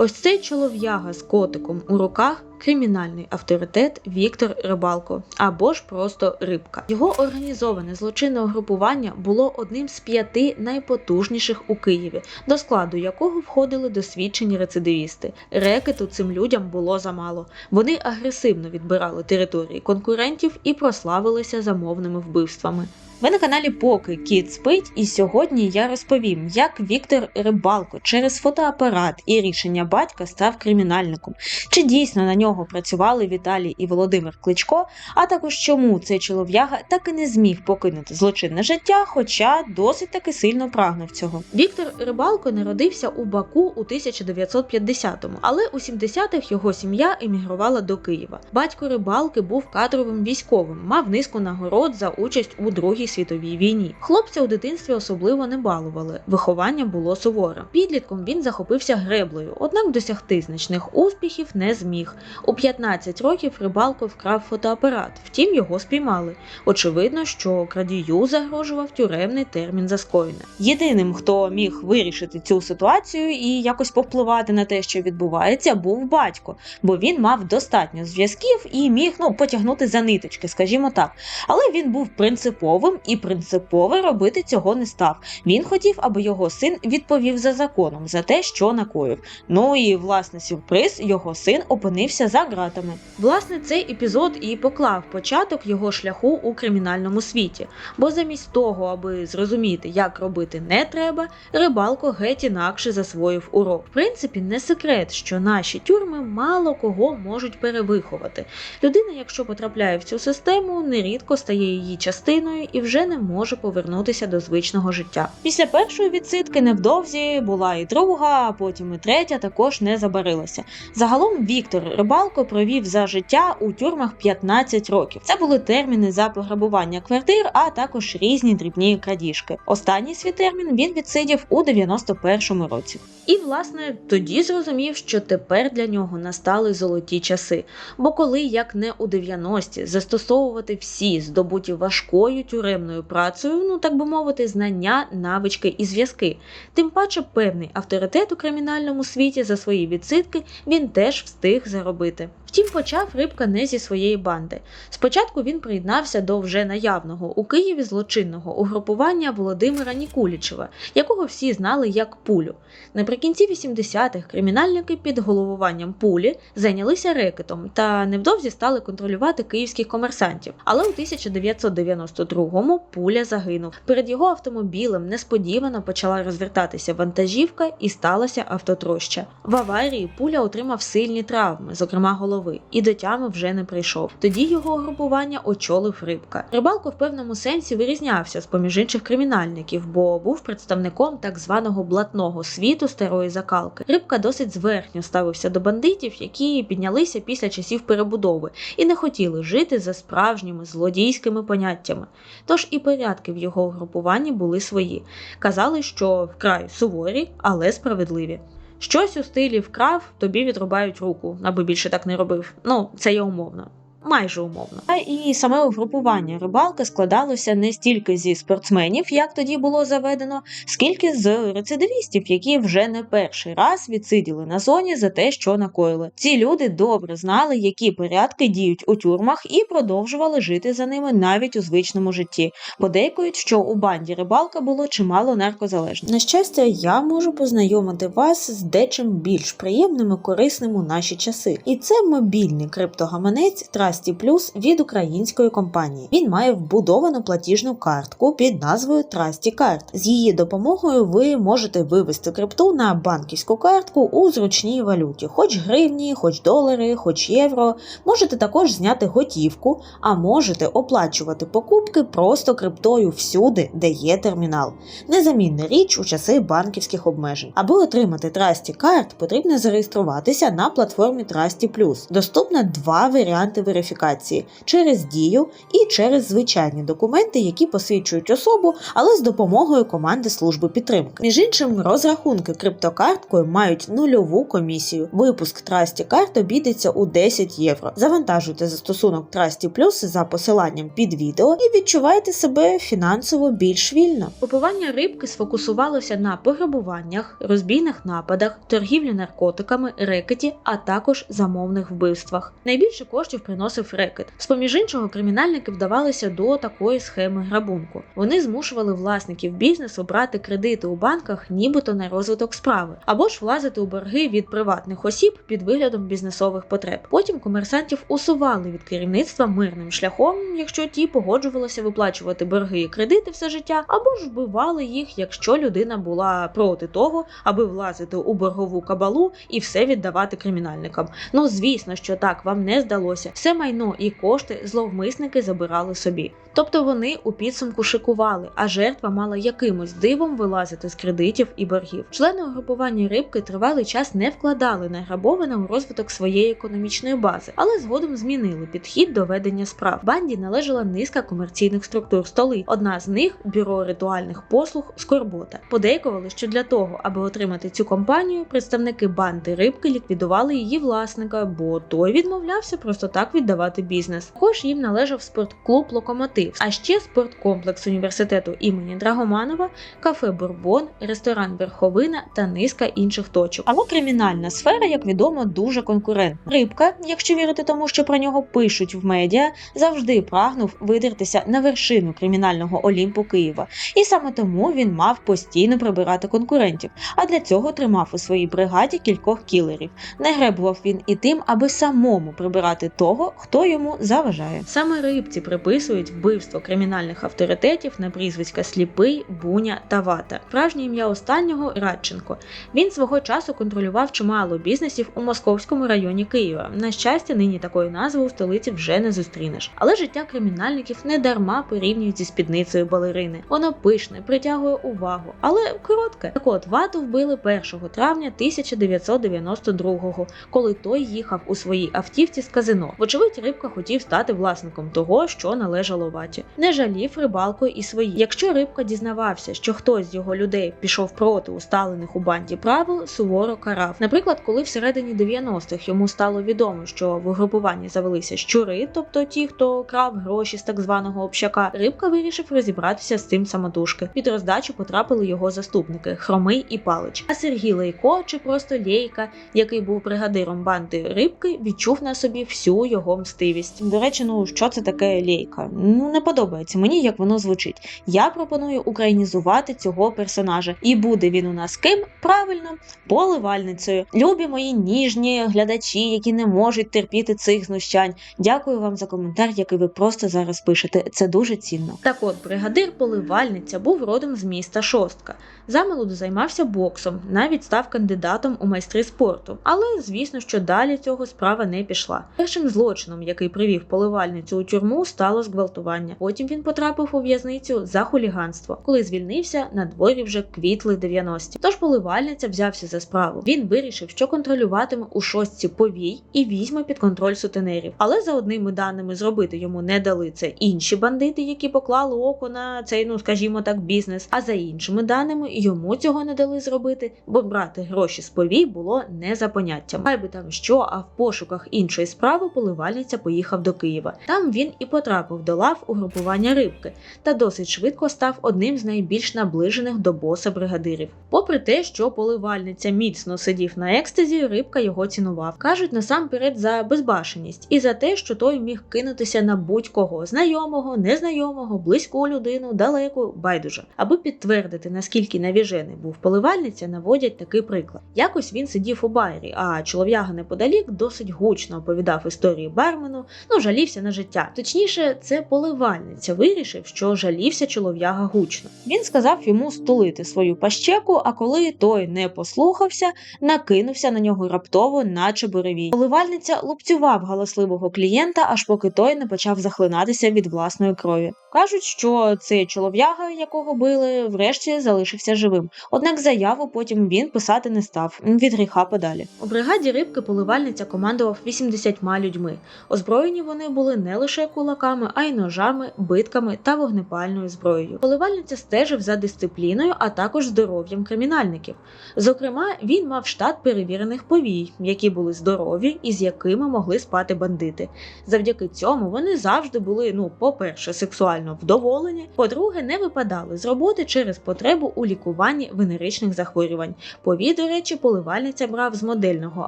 Ось цей чолов'яга з котиком у руках кримінальний авторитет Віктор Рибалко або ж просто Рибка. Його організоване злочинне угрупування було одним з п'яти найпотужніших у Києві, до складу якого входили досвідчені рецидивісти. Рекету цим людям було замало. Вони агресивно відбирали території конкурентів і прославилися замовними вбивствами. Ви на каналі Поки Кіт спить, і сьогодні я розповім, як Віктор Рибалко через фотоапарат і рішення батька став кримінальником, чи дійсно на нього працювали Віталій і Володимир Кличко, а також чому цей чолов'яга так і не зміг покинути злочинне життя, хоча досить таки сильно прагнув цього. Віктор Рибалко народився у Баку у 1950-му, але у 70-х його сім'я емігрувала до Києва. Батько рибалки був кадровим військовим, мав низку нагород за участь у Другій світовій війні. Хлопця у дитинстві особливо не балували. Виховання було суворим. Підлітком він захопився греблею, однак досягти значних успіхів не зміг. У 15 років рибалко вкрав фотоапарат, втім його спіймали. Очевидно, що крадію загрожував тюремний термін за скоєне. Єдиним, хто міг вирішити цю ситуацію і якось повпливати на те, що відбувається, був батько, бо він мав достатньо зв'язків і міг ну потягнути за ниточки, скажімо так. Але він був принциповим і принципово робити цього не став. Він хотів, аби його син відповів за законом за те, що накоїв. Ну і власне сюрприз, його син опинився за ґратами. Власне, цей епізод і поклав початок його шляху у кримінальному світі. Бо замість того, аби зрозуміти, як робити не треба, рибалко геть інакше засвоїв урок. В принципі, не секрет, що наші тюрми мало кого можуть перевиховати. Людина, якщо потрапляє в цю систему, нерідко стає її частиною і вже не може повернутися до звичного життя. Після першої відсидки невдовзі була і друга, а потім і третя також не забарилася. Загалом Віктор Рибалко провів за життя у тюрмах 15 років. Це були терміни за пограбування квартир, а також різні дрібні крадіжки. Останній свій термін він відсидів у 91-му році. І власне тоді зрозумів, що тепер для нього настали золоті часи. Бо коли, як не у 90-ті, застосовувати всі здобуті важкою тюремною працею, ну так би мовити, знання, навички і зв'язки, тим паче певний авторитет у кримінальному світі за свої відсидки він теж встиг заробити робити. Втім, почав рибка не зі своєї банди. Спочатку він приєднався до вже наявного у Києві злочинного угрупування Володимира Нікулічева, якого всі знали як пулю. Наприкінці 80-х кримінальники під головуванням пулі зайнялися рекетом та невдовзі стали контролювати київських комерсантів. Але у 1992-му пуля загинув. Перед його автомобілем несподівано почала розвертатися вантажівка і сталася автотроща. В аварії пуля отримав сильні травми, зокрема голови, і до тями вже не прийшов. Тоді його групування очолив рибка. Рибалко в певному сенсі вирізнявся з поміж інших кримінальників, бо був представником так званого блатного світу старої закалки. Рибка досить зверхньо ставився до бандитів, які піднялися після часів перебудови і не хотіли жити за справжніми злодійськими поняттями. Тож і порядки в його групуванні були свої. Казали, що вкрай суворі, але справедливі. Щось у стилі вкрав, тобі відрубають руку, аби більше так не робив. Ну, це є умовно. Майже умовно. А і саме угрупування рибалки складалося не стільки зі спортсменів, як тоді було заведено, скільки з рецидивістів, які вже не перший раз відсиділи на зоні за те, що накоїли. Ці люди добре знали, які порядки діють у тюрмах, і продовжували жити за ними навіть у звичному житті. Подейкують, що у банді рибалка було чимало наркозалежних. На щастя, я можу познайомити вас з дечим більш приємним і корисним у наші часи. І це мобільний криптогаманець Trusty Plus від української компанії. Він має вбудовану платіжну картку під назвою Trusty Card. З її допомогою ви можете вивести крипту на банківську картку у зручній валюті, хоч гривні, хоч долари, хоч євро. Можете також зняти готівку, а можете оплачувати покупки просто криптою всюди, де є термінал. Незамінна річ у часи банківських обмежень. Аби отримати Trusty Card, потрібно зареєструватися на платформі Trusty Plus. Доступно два варіанти верифікації верифікації через дію і через звичайні документи, які посвідчують особу, але з допомогою команди служби підтримки. Між іншим, розрахунки криптокарткою мають нульову комісію. Випуск Трасті карт обійдеться у 10 євро. Завантажуйте застосунок Трасті Плюс за посиланням під відео і відчувайте себе фінансово більш вільно. Купування рибки сфокусувалося на пограбуваннях, розбійних нападах, торгівлі наркотиками, рекеті, а також замовних вбивствах. Найбільше коштів приносив рекет. З поміж іншого, кримінальники вдавалися до такої схеми грабунку. Вони змушували власників бізнесу брати кредити у банках, нібито на розвиток справи, або ж влазити у борги від приватних осіб під виглядом бізнесових потреб. Потім комерсантів усували від керівництва мирним шляхом, якщо ті погоджувалися виплачувати борги і кредити все життя, або ж вбивали їх, якщо людина була проти того, аби влазити у боргову кабалу і все віддавати кримінальникам. Ну звісно, що так вам не здалося. Все майно і кошти зловмисники забирали собі. Тобто вони у підсумку шикували, а жертва мала якимось дивом вилазити з кредитів і боргів. Члени угрупування рибки тривалий час не вкладали награбоване у розвиток своєї економічної бази, але згодом змінили підхід до ведення справ. Банді належала низка комерційних структур столи. Одна з них бюро ритуальних послуг Скорбота. Подейкували, що для того, аби отримати цю компанію, представники банди рибки ліквідували її власника, бо той відмовлявся просто так віддавати бізнес. Також їм належав спортклуб Локомотив, а ще спорткомплекс університету імені Драгоманова, кафе Бурбон, ресторан Верховина та низка інших точок. Але кримінальна сфера, як відомо, дуже конкурентна. Рибка, якщо вірити тому, що про нього пишуть в медіа, завжди прагнув видертися на вершину кримінального олімпу Києва, і саме тому він мав постійно прибирати конкурентів. А для цього тримав у своїй бригаді кількох кілерів. Не гребував він і тим, аби самому прибирати того, хто йому заважає. Саме рибці приписують вбивство кримінальних авторитетів на прізвиська Сліпий, Буня та Вата. Справжнє ім'я останнього Радченко. Він свого часу контролював чимало бізнесів у московському районі Києва. На щастя, нині такої назви у столиці вже не зустрінеш. Але життя кримінальників не дарма порівнюють зі спідницею балерини. Воно пишне, притягує увагу, але коротке. Так от вату вбили 1 травня 1992-го, коли той їхав у своїй автівці з казино. Вочевидь, рибка хотів стати власником того, що належало ваті. Не жалів рибалкою і свої. Якщо рибка дізнавався, що хтось з його людей пішов проти усталених у банді правил, суворо карав. Наприклад, коли всередині 90-х йому стало відомо, що в угрупуванні завелися щури, тобто ті, хто крав гроші з так званого общака, рибка вирішив розібратися з цим самотужки. Під роздачу потрапили його заступники Хромий і Палич. А Сергій Лейко чи просто Лейка, який був бригадиром банди рибки, відчув на собі всю його мстивість. До речі, ну що це таке лейка? Ну не подобається мені, як воно звучить. Я пропоную українізувати цього персонажа, і буде він у нас ким правильно поливальницею. Любі мої ніжні глядачі, які не можуть терпіти цих знущань. Дякую вам за коментар, який ви просто зараз пишете. Це дуже цінно. Так от, бригадир поливальниця був родом з міста Шостка. Замолоду займався боксом, навіть став кандидатом у майстри спорту. Але звісно, що далі цього справа не пішла. Першим злочином, який привів поливальницю у тюрму, стало зґвалтування. Потім він потрапив у в'язницю за хуліганство. Коли звільнився, на дворі вже квітли 90-ті. Тож поливальниця взявся за справу. Він вирішив, що контролюватиме у шостці повій і візьме під контроль сутенерів. Але за одними даними зробити йому не дали це інші бандити, які поклали око на цей, ну скажімо так, бізнес. А за іншими даними йому цього не дали зробити, бо брати гроші з повій було не за поняттям. Хай би там що, а в пошуках іншої справи поливальниця поїхав до Києва. Там він і потрапив до лав угрупування рибки та досить швидко став одним з найбільш наближених до боса бригадирів. Попри те, що поливальниця міцно сидів на екстазі, рибка його цінував. Кажуть насамперед за безбашеність і за те, що той міг кинутися на будь-кого знайомого, незнайомого, близьку людину, далеку, байдуже. Аби підтвердити, наскільки навіжений був поливальниця, наводять такий приклад. Якось він сидів у байрі, а чолов'яга неподалік досить гучно оповідав історії бармену, ну жалівся на життя. Точніше, це поливальниця вирішив, що жалівся чолов'яга гучно. Він сказав йому стулити свою пащеку, а коли той не послухався, накинувся на нього раптово, наче буревій. Поливальниця лупцював галасливого клієнта, аж поки той не почав захлинатися від власної крові. Кажуть, що цей чолов'яга, якого били, врешті залишився живим. Однак заяву потім він писати не став від гріха подалі. У бригаді рибки поливальниця командував 80 людьми. Озброєні вони були не лише кулаками, а й ножами, битками та вогнепальною зброєю. Поливальниця стежив за дисципліною, а також здоров'ям кримінальників. Зокрема, він мав штат перевірених повій, які були здорові і з якими могли спати бандити. Завдяки цьому вони завжди були, ну, по-перше, сексуально вдоволені, по-друге, не випадали з роботи через потребу у лікуванні венеричних захворювань. Повій, до речі, поливальниця брав з модельного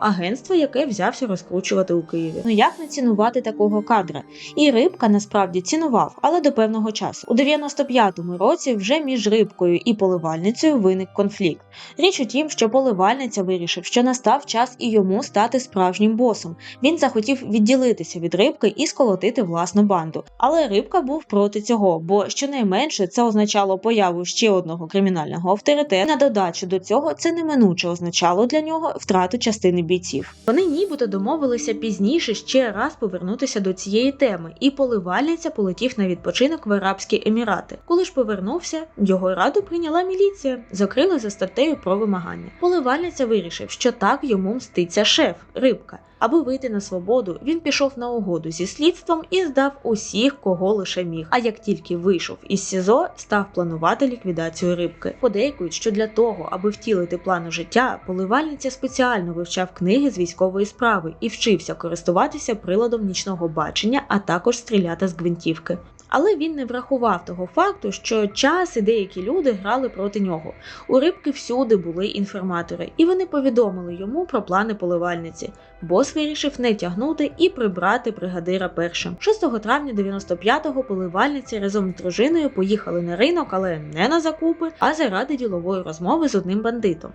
агентства, яке взявся розкручувати у Києві. Ну як не цінувати такого кадра? І рибка насправді цінував, але до певного часу. У 95-му році вже між рибкою і поливальницею виник конфлікт. Річ у тім, що поливальниця вирішив, що настав час і йому стати справжнім босом. Він захотів відділитися від рибки і сколотити власну банду. Але рибка був проти цього, бо щонайменше це означало появу ще одного кримінального авторитету. На додачу до цього це неминуче означало для нього втрату частини бійців. Вони нібито домовилися пізніше ще раз повернутися до цієї теми, і поливальниця полетів на відпочинок в Арабські Емірати. Коли ж повернувся, його раду прийняла міліція, закрили за статтею про вимагання. Поливальниця вирішив, що так йому мститься шеф рибка. Аби вийти на свободу, він пішов на угоду зі слідством і здав усіх, кого лише міг. А як тільки вийшов із СІЗО, став планувати ліквідацію рибки. Подейкують, що для того, аби втілити плану життя, поливальниця спеціально вивчав книги з військової справи і вчився користуватися приладом нічного бачення, а також стріляти з гвинтівки. Але він не врахував того факту, що час і деякі люди грали проти нього. У рибки всюди були інформатори, і вони повідомили йому про плани поливальниці. Бос вирішив не тягнути і прибрати бригадира першим. 6 травня 95-го поливальниці разом з дружиною поїхали на ринок, але не на закупи, а заради ділової розмови з одним бандитом.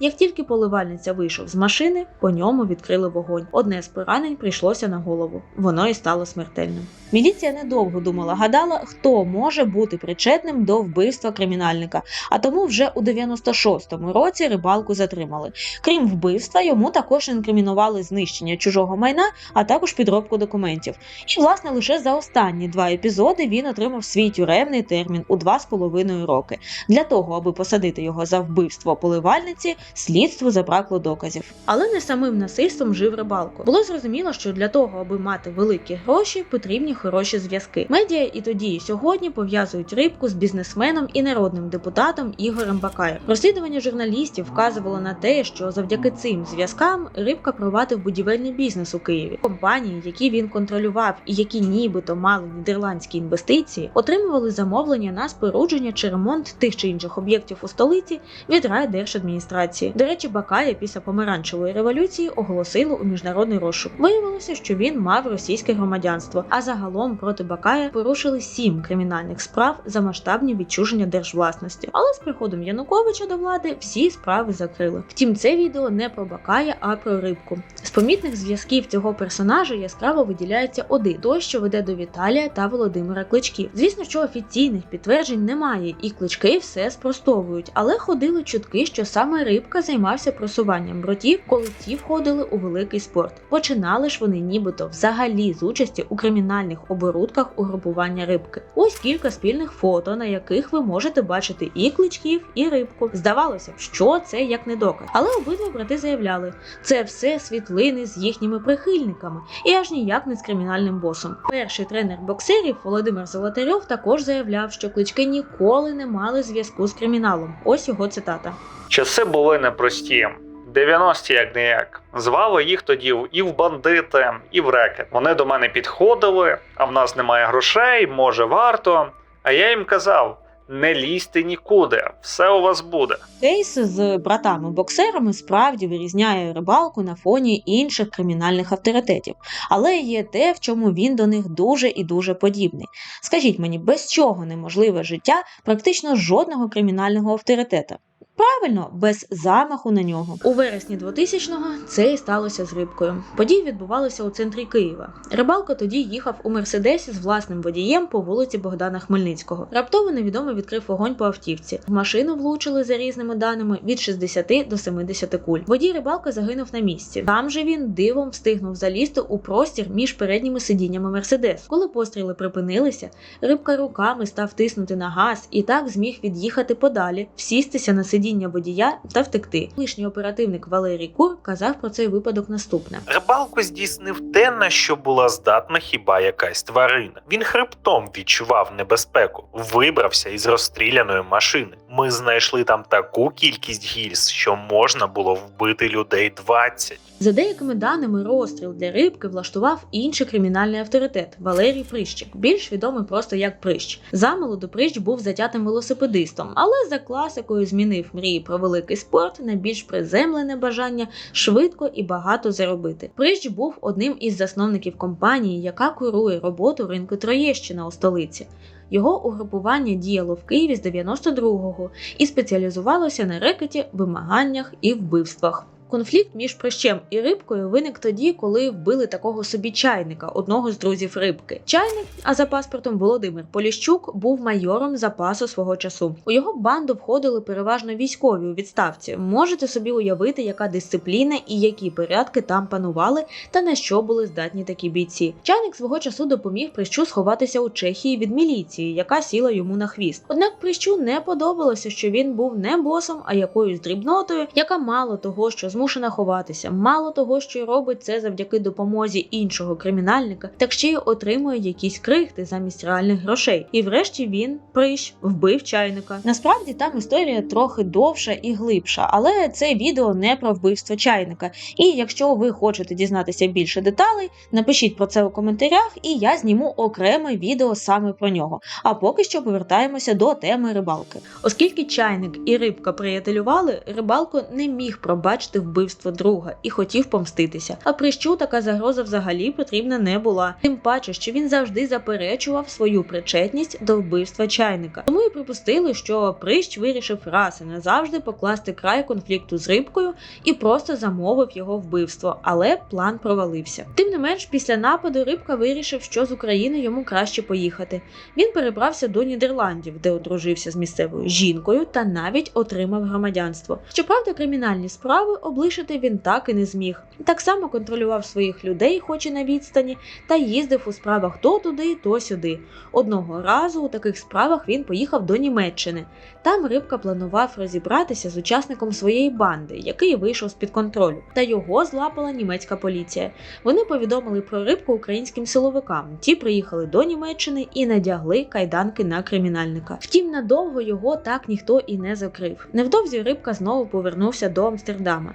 Як тільки поливальниця вийшов з машини, по ньому відкрили вогонь. Одне з поранень прийшлося на голову. Воно і стало смертельним. Міліція недовго думала, гадала, хто може бути причетним до вбивства кримінальника. А тому вже у 96-му році рибалку затримали. Крім вбивства, йому також інкримінували знищення чужого майна, а також підробку документів. І, власне, лише за останні два епізоди він отримав свій тюремний термін у два з половиною роки. Для того, аби посадити його за вбивство поливальниці, слідству забракло доказів. Але не самим насильством жив рибалко. Було зрозуміло, що для того, аби мати великі гроші, потрібні хороші зв'язки. Медіа і тоді, і сьогодні пов'язують рибку з бізнесменом і народним депутатом Ігорем Бакаєм. Розслідування журналістів вказувало на те, що завдяки цим зв'язкам рибка провадив будівельний бізнес у Києві. Компанії, які він контролював і які нібито мали нідерландські інвестиції, отримували замовлення на спорудження чи ремонт тих чи інших об'єктів у столиці від райдержадміністрації. До речі, Бакая після помаранчевої революції оголосили у міжнародний розшук. Виявилося, що він мав російське громадянство. А загалом проти Бакая порушили сім кримінальних справ за масштабні відчуження держвласності. Але з приходом Януковича до влади всі справи закрили. Втім, це відео не про Бакая, а про рибку. З помітних зв'язків цього персонажа яскраво виділяється один той, що веде до Віталія та Володимира Кличків. Звісно, що офіційних підтверджень немає, і клички все спростовують, але ходили чутки, що саме рибка займався просуванням братів, коли ті входили у великий спорт. Починали ж вони нібито взагалі з участі у кримінальних оборудках угрупування рибки. Ось кілька спільних фото, на яких ви можете бачити і кличків, і рибку. Здавалося б, що це як не доказ. Але обидва брати заявляли, це все світлини з їхніми прихильниками, і аж ніяк не з кримінальним босом. Перший тренер боксерів Володимир Золотарьов також заявляв, що клички ніколи не мали зв'язку з криміналом. Ось його цитата. Часи були непрості. 90-ті як не як. Звали їх тоді і в бандити, і в рекет. Вони до мене підходили, а в нас немає грошей, може варто. А я їм казав: не лізьте нікуди, все у вас буде. Кейс з братами-боксерами справді вирізняє рибалку на фоні інших кримінальних авторитетів, але є те, в чому він до них дуже і дуже подібний. Скажіть мені, без чого неможливе життя практично жодного кримінального авторитета? Правильно, без замаху на нього. У вересні 2000-го це і сталося з рибкою. Події відбувалися у центрі Києва. Рибалко тоді їхав у мерседесі з власним водієм по вулиці Богдана Хмельницького. Раптово невідомий відкрив вогонь по автівці. В машину влучили за різними даними від 60 до 70 куль. Водій рибалка загинув на місці. Там же він дивом встигнув залізти у простір між передніми сидіннями мерседес. Коли постріли припинилися, рибка руками став тиснути на газ і так зміг від'їхати подалі, всістися на сидіння водія та втекти. Колишній оперативник Валерій Кур казав про цей випадок наступне. Рибалко здійснив те, на що була здатна хіба якась тварина. Він хребтом відчував небезпеку, вибрався із розстріляної машини. Ми знайшли там таку кількість гільз, що можна було вбити людей 20. За деякими даними, розстріл для рибки влаштував інший кримінальний авторитет Валерій Прищик, більш відомий просто як Прищ. Замолоду Прищ був затятим велосипедистом, але за класикою змінив мрії про великий спорт на більш приземлене бажання швидко і багато заробити. Прищ був одним із засновників компанії, яка курує роботу ринку Троєщина у столиці. Його угрупування діяло в Києві з 92-го і спеціалізувалося на рекеті, вимаганнях і вбивствах. Конфлікт між прищем і рибкою виник тоді, коли вбили такого собі чайника, одного з друзів рибки. Чайник, а за паспортом Володимир Поліщук, був майором запасу свого часу. У його банду входили переважно військові у відставці. Можете собі уявити, яка дисципліна і які порядки там панували, та на що були здатні такі бійці. Чайник свого часу допоміг прищу сховатися у Чехії від міліції, яка сіла йому на хвіст. Однак прищу не подобалося, що він був не босом, а якоюсь дрібнотою, яка мало того, що змушена ховатися, мало того, що й робить це завдяки допомозі іншого кримінальника, так ще й отримує якісь крихти замість реальних грошей. І врешті він прищ вбив чайника. Насправді там історія трохи довша і глибша, але це відео не про вбивство чайника. І якщо ви хочете дізнатися більше деталей, напишіть про це у коментарях, і я зніму окреме відео саме про нього. А поки що повертаємося до теми рибалки. Оскільки чайник і рибка приятелювали, рибалко не міг пробачити вбивство друга і хотів помститися. А прищу така загроза взагалі потрібна не була. Тим паче, що він завжди заперечував свою причетність до вбивства чайника. Тому і припустили, що прищ вирішив раз і назавжди покласти край конфлікту з рибкою і просто замовив його вбивство, але план провалився. Тим не менш, після нападу рибка вирішив, що з України йому краще поїхати. Він перебрався до Нідерландів, де одружився з місцевою жінкою та навіть отримав громадянство. Щоправда, кримінальні справи облишити він так і не зміг. Так само контролював своїх людей, хоч і на відстані, та їздив у справах то туди, то сюди. Одного разу у таких справах він поїхав до Німеччини. Там рибка планував розібратися з учасником своєї банди, який вийшов з під контролю, та його злапала німецька поліція. Вони повідомили про рибку українським силовикам. Ті приїхали до Німеччини і надягли кайданки на кримінальника. Втім, надовго його так ніхто і не закрив. Невдовзі рибка знову повернувся до Амстердама.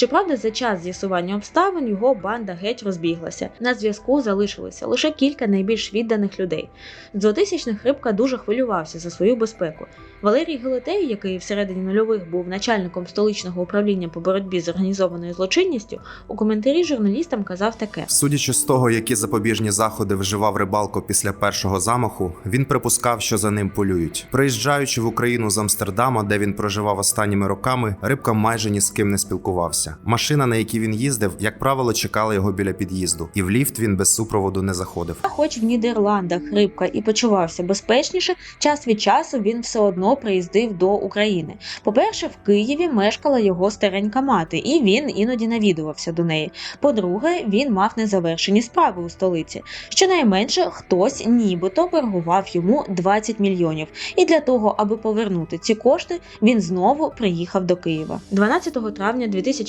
Щоправда, за час з'ясування обставин його банда геть розбіглася. На зв'язку залишилося лише кілька найбільш відданих людей. З 2000-х рибка дуже хвилювався за свою безпеку. Валерій Гелетей, який всередині нульових був начальником столичного управління по боротьбі з організованою злочинністю, у коментарі журналістам казав таке: Судячи з того, які запобіжні заходи вживав рибалко після першого замаху, він припускав, що за ним полюють. Приїжджаючи в Україну з Амстердама, де він проживав останніми роками, рибка майже ні з ким не спілкувався. Машина, на якій він їздив, як правило, чекала його біля під'їзду, і в ліфт він без супроводу не заходив. Хоч в Нідерландах рибка і почувався безпечніше, час від часу він все одно приїздив до України. По-перше, в Києві мешкала його старенька мати, і він іноді навідувався до неї. По-друге, він мав незавершені справи у столиці. Щонайменше хтось нібито боргував йому 20 мільйонів. І для того, аби повернути ці кошти, він знову приїхав до Києва. 12 травня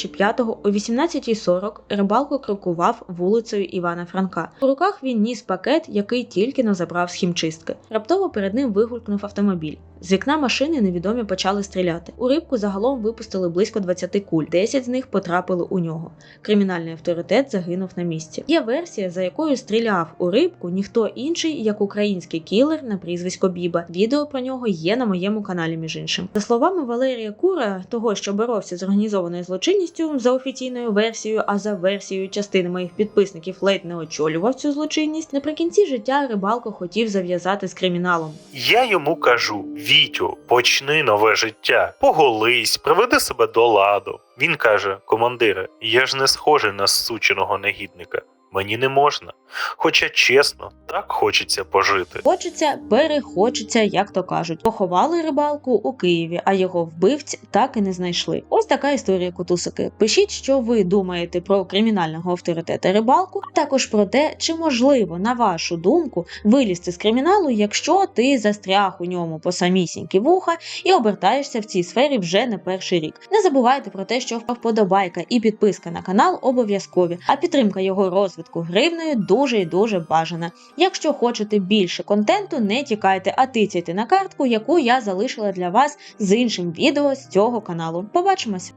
2005-го о 18.40 рибалко крокував вулицею Івана Франка. У руках він ніс пакет, який тільки но забрав з хімчистки. Раптово перед ним вигулькнув автомобіль. З вікна машини невідомі почали стріляти. У рибку загалом випустили близько 20 куль, 10 з них потрапили у нього. Кримінальний авторитет загинув на місці. Є версія, за якою стріляв у рибку ніхто інший, як український кілер на прізвисько Біба. Відео про нього є на моєму каналі, між іншим. За словами Валерія Кура, того, що боровся з організованою злочинністю за офіційною версією, а за версією частини моїх підписників ледь не очолював цю злочинність. Наприкінці життя рибалко хотів зав'язати з криміналом. Я йому кажу: Вітю, почни нове життя, поголись, приведи себе до ладу. Він каже: Командире, я ж не схожий на сученого негідника. Мені не можна. Хоча чесно, так хочеться пожити. Хочеться, перехочеться, як то кажуть. Поховали рибалку у Києві, а його вбивць так і не знайшли. Ось така історія кутусики. Пишіть, що ви думаєте про кримінального авторитета рибалку, а також про те, чи можливо, на вашу думку, вилізти з криміналу, якщо ти застряг у ньому по самісінькі вуха і обертаєшся в цій сфері вже не перший рік. Не забувайте про те, що вподобайка і підписка на канал обов'язкові, а підтримка його розвитку гривною дуже і дуже бажана. Якщо хочете більше контенту, не тікайте, а тицяйте на картку, яку я залишила для вас з іншим відео з цього каналу. Побачимось!